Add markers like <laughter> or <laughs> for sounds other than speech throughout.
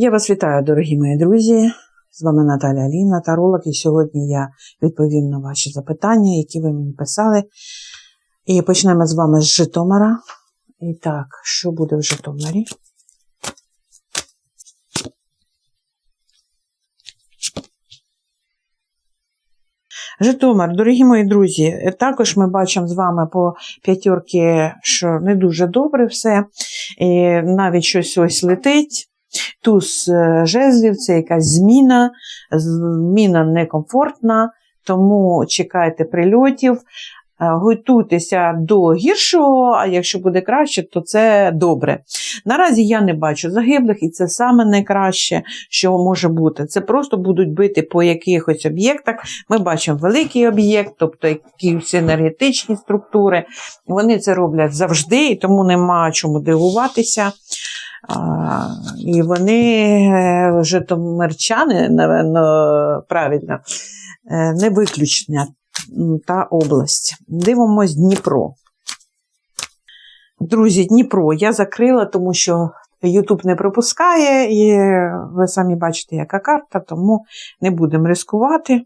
Я вас вітаю, дорогі мої друзі. З вами Наталя Аліна, таролог, і сьогодні я відповім на ваші запитання, які ви мені писали. І почнемо з вами з Житомира. І так, що буде в Житомирі? Житомир, дорогі мої друзі, також ми бачимо з вами по п'ятерки, що не дуже добре все. І навіть щось ось летить. Туз е, жезлів це якась зміна, зміна некомфортна, тому чекайте прильотів. Е, Готуйтеся до гіршого, а якщо буде краще, то це добре. Наразі я не бачу загиблих, і це саме найкраще, що може бути. Це просто будуть бити по якихось об'єктах. Ми бачимо великий об'єкт, тобто якісь енергетичні структури. Вони це роблять завжди, і тому нема чому дивуватися. І вони, е, житомирчани, напевно, правильно, е, не виключення та область. Дивимось Дніпро. Друзі, Дніпро я закрила, тому що YouTube не пропускає, і ви самі бачите, яка карта, тому не будемо ризикувати.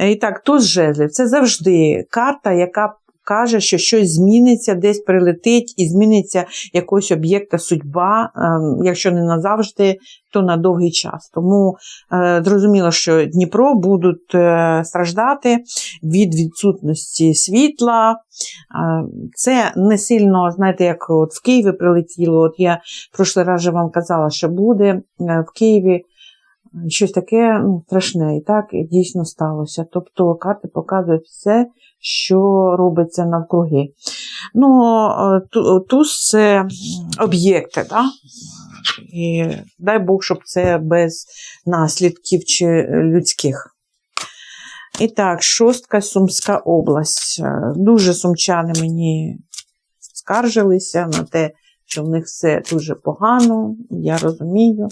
І так, туз жезлів це завжди карта, яка каже, що щось зміниться, десь прилетить і зміниться якогось об'єкта судьба, ем, якщо не назавжди, то на довгий час. Тому е, зрозуміло, що Дніпро будуть е, страждати від відсутності світла. Е, це не сильно, знаєте, як от в Києві прилетіло. От я в прошлий раз вам казала, що буде в Києві. Щось таке ну, страшне, і так і дійсно сталося. Тобто карти показують все, що робиться навкруги. Ну, Туз це об'єкти, да? і дай Бог, щоб це без наслідків чи людських. І так, шостка Сумська область. Дуже сумчани мені скаржилися на те, що в них все дуже погано, я розумію.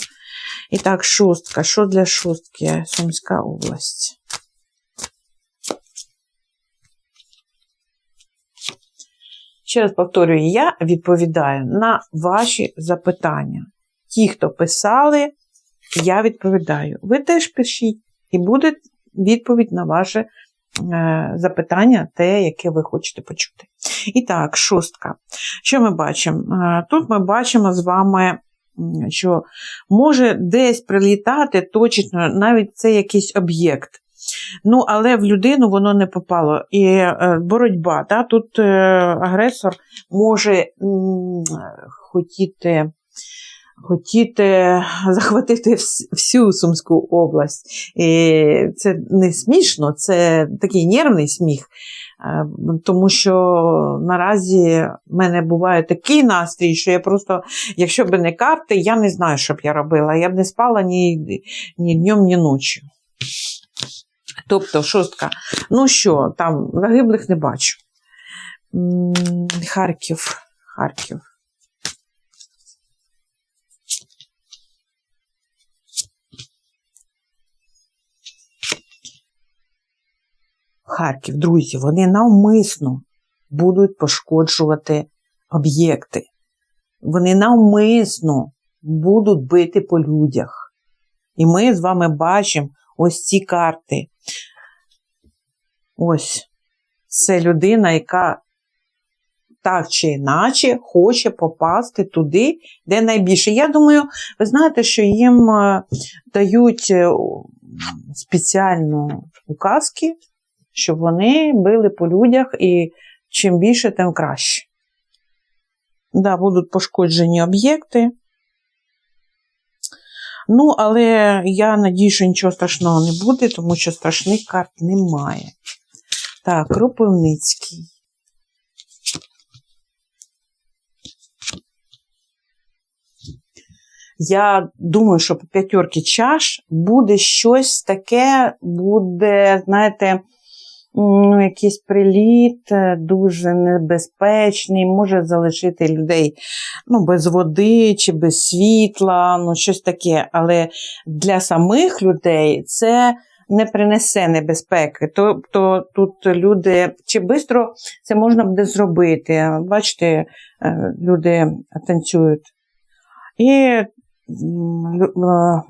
І так, шостка. Що для шостки Сумська область? Ще раз повторюю, я відповідаю на ваші запитання. Ті, хто писали, я відповідаю. Ви теж пишіть, і буде відповідь на ваше запитання, те, яке ви хочете почути. І так, шостка. Що ми бачимо? Е, тут ми бачимо з вами, що може десь прилітати точно, навіть це якийсь об'єкт. Ну, але в людину воно не попало. І е, боротьба. Да? Тут е, агресор може хотіти. Хотіти захватити всю Сумську область. І Це не смішно, це такий нервний сміх, е, тому що наразі в мене буває такий настрій, що я просто, якщо б не карти, я не знаю, що б я робила. Я б не спала ні, ні днем, ні ночі. Тобто шостка. Ну що, там загиблих не бачу. Харків. Харків. Харків, друзі, вони навмисно будуть пошкоджувати об'єкти. Вони навмисно будуть бити по людях. І ми з вами бачимо ось ці карти. Ось це людина, яка так чи іначе хоче попасти туди, де найбільше. Я думаю, ви знаєте, що їм е, дають е, спеціальну указки, щоб вони били по людях, і чим більше, тим краще. Да, Будуть пошкоджені об'єкти. Ну, але я надію, що нічого страшного не буде, тому що страшних карт немає. Так, Кропивницький. Я думаю, що по п'ятерки чаш буде щось таке, буде, знаєте, ну, якийсь приліт е, дуже небезпечний, може залишити людей ну, без води чи без світла, ну, щось таке. Але для самих людей це не принесе небезпеки. Тобто тут люди чи швидко це можна буде зробити. Бачите, е, люди танцюють. І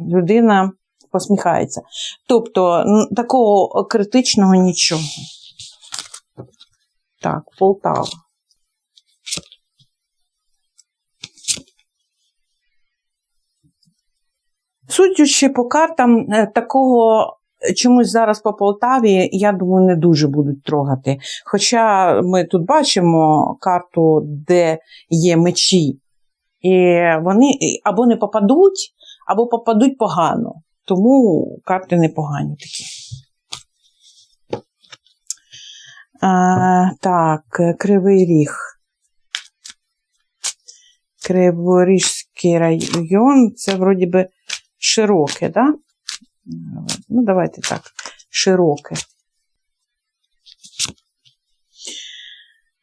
людина посміхається. Тобто такого критичного нічого. Так, Полтава. Судячи по картам, е, такого чомусь зараз по Полтаві, я думаю, не дуже будуть трогати. Хоча ми тут бачимо карту, де є мечі, і вони або не попадуть, або попадуть погано. Тому карти непогані такі. А, Так, Кривий Ріг. Криворіжський район, це вроді би широке, да? Ну, давайте так, широке.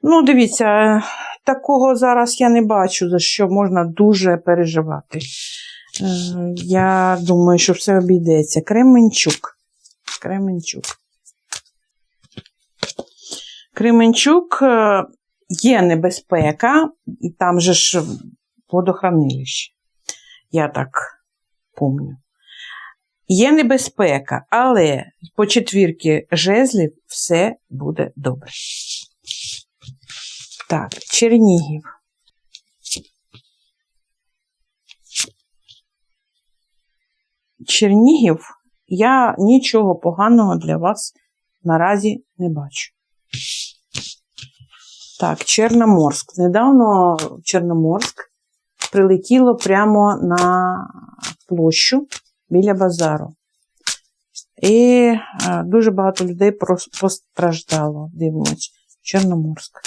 Ну, дивіться, такого зараз я не бачу, за що можна дуже переживати. Е, я думаю, що все обійдеться. Кременчук. Кременчук. Кременчук е, є небезпека, там же ж водохранилище. Я так помню. Є небезпека, але по четвірки жезлів все буде добре. Так, Чернігів. Чернігів я нічого поганого для вас наразі не бачу. Так, Чорноморськ. Недавно Чорноморськ прилетіло прямо на площу біля базару. І е, дуже багато людей постраждало. Дивимось, Чорноморськ.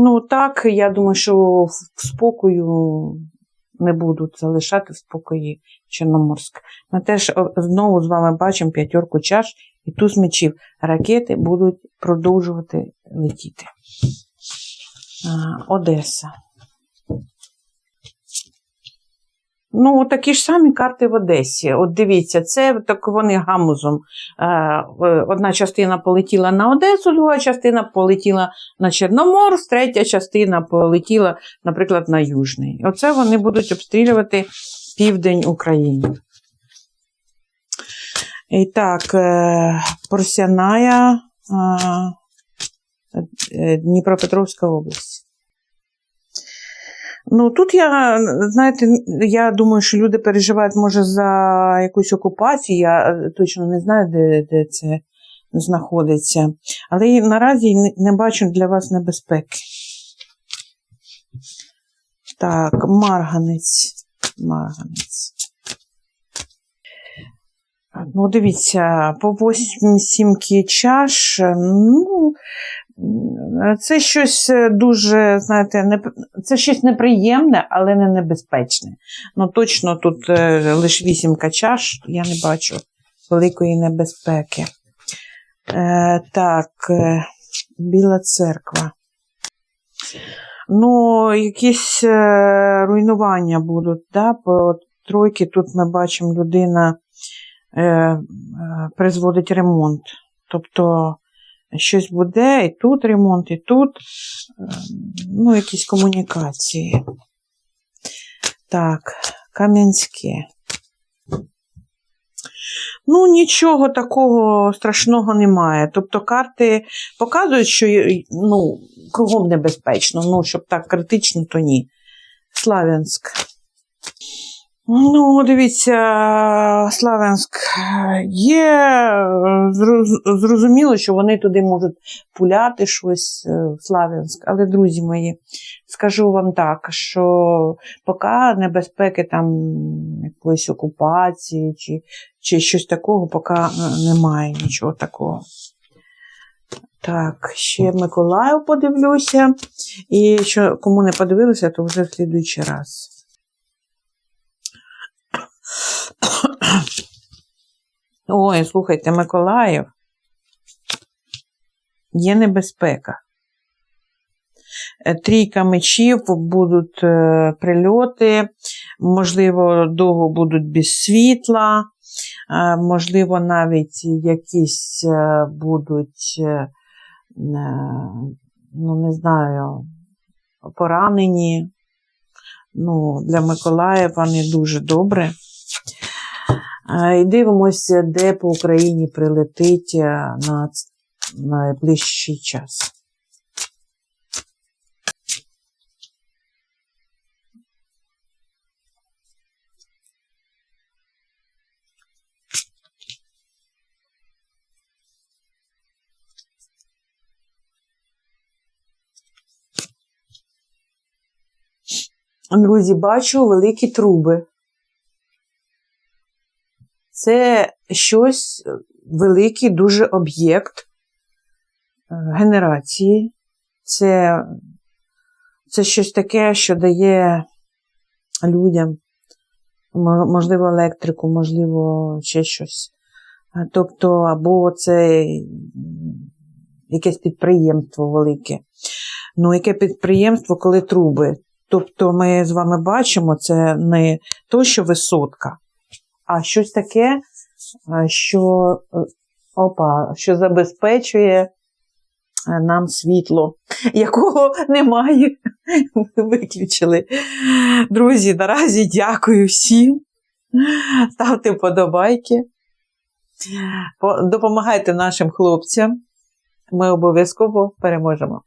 Ну, так, я думаю, що в спокою не будуть залишати в спокої Чорноморськ. Ми теж знову з вами бачимо п'ятерку чаш і туз мечів. Ракети будуть продовжувати летіти. Одеса. Ну, такі ж самі карти в Одесі. От дивіться, це так вони гамузом. Е, одна частина полетіла на Одесу, друга частина полетіла на Чорноморськ, третя частина полетіла, наприклад, на Южний. Оце вони будуть обстрілювати південь України. І так, е, Порсяная, е, Дніпропетровська область. Ну тут я, знаєте, я думаю, що люди переживають, може, за якусь окупацію. Я е, точно не знаю, де де це знаходиться. Але наразі не бачу для вас небезпеки. Так, марганець. Марганець. Ну, дивіться, по 8 сімки чаш, ну, це щось е, дуже, знаєте, не, це щось неприємне, але не небезпечне. Ну, точно тут е, лише вісімка чаш, я не бачу великої небезпеки. Е, Так, е, Біла церква. Ну, якісь е, руйнування будуть. да, По тройки тут ми бачимо, людина е, е, призводить ремонт. Тобто щось буде, і тут ремонт, і тут ем, ну, якісь комунікації. Так, Кам'янське. Ну, нічого такого страшного немає. Тобто карти показують, що ну, кругом небезпечно, ну, щоб так критично, то ні. Славянськ. Ну, дивіться, Славянськ є зрозуміло, що вони туди можуть пуляти щось в е, Славянськ. Але, друзі мої, скажу вам так, що поки небезпеки там якоїсь окупації чи чи щось такого, поки е, немає нічого такого. Так, ще Миколаїв подивлюся. І що кому не подивилися, то вже в слідуючий раз. <coughs> Ой, слухайте, Миколаїв. Є небезпека. Е, трійка мечів будуть е, прильоти, можливо, довго будуть без світла, е, можливо, навіть якісь будуть ну не знаю, поранені. Ну, для Миколаєва не дуже добре. І дивимося, де по Україні прилетить е, на найближчий час. Друзі, бачу великі труби. Це щось е, великий дуже об'єкт е, генерації. Це, це щось таке, що дає людям, можливо, електрику, можливо, ще щось. Е, Тобто, або це якесь підприємство велике. Ну, яке підприємство, коли труби? Тобто ми з вами бачимо, це не то, що висотка, а щось таке, що, е, опа, що забезпечує е, нам світло, якого <laughs> немає. Виключили. Друзі, наразі дякую всім. Ставте вподобайки. Допомагайте нашим хлопцям. Ми обов'язково переможемо.